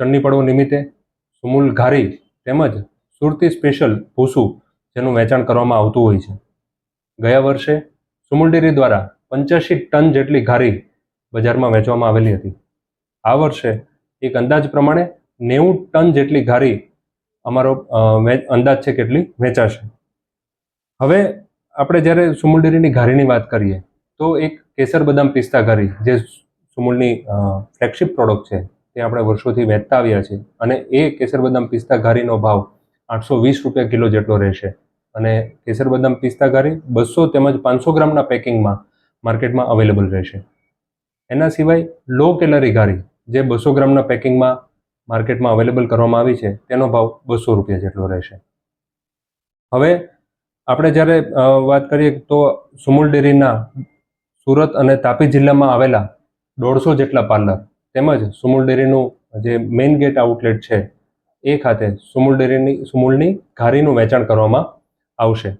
ચણની પડવો નિમિત્તે સુમૂલ ઘારી તેમજ સુરતી સ્પેશિયલ ભૂસું જેનું વેચાણ કરવામાં આવતું હોય છે. ગયા વર્ષે સુમૂલ ડેરી દ્વારા પંચ્યાસી ટન જેટલી ઘારી બજારમાં વેચવામાં આવેલી હતી. આ વર્ષે એક અંદાજ પ્રમાણે નેવું ટન જેટલી ઘારી અમારો અંદાજ છે કેટલી વેચાશે. હવે આપણે જ્યારે સુમૂલ ડેરીની ઘારીની વાત કરીએ તો એક કેસર બદામ પિસ્તા ઘારી જે સુમૂલની ફ્લેગશિપ પ્રોડક્ટ છે. તે આપણે વર્ષોથી વહેતા આવ્યા છે. અને એ કેસર બદામ પિસ્તા ઘારીનો ભાવ આઠસો વીસ રૂપિયા કિલો જેટલો રહેશે. અને કેસર બદામ પિસ્તા ઘારી બસો તેમજ પાંચસો ગ્રામના પેકિંગમાં માર્કેટમાં અવેલેબલ રહેશે. એના સિવાય લો કેલરી ઘારી જે બસો ગ્રામના પેકિંગમાં માર્કેટમાં અવેલેબલ કરવામાં આવી છે, તેનો ભાવ બસો રૂપિયા જેટલો રહેશે. હવે આપણે જ્યારે વાત કરીએ તો સુમુલ ડેરીના સુરત અને તાપી જિલ્લામાં આવેલા દોઢસો જેટલા પાર્લર તેમજ સુમૂલ ડેરીનું જે મેઇન ગેટ આઉટલેટ છે, એ ખાતે સુમૂલ ડેરીની, સુમૂલની ઘારીનું વેચાણ કરવામાં આવશે.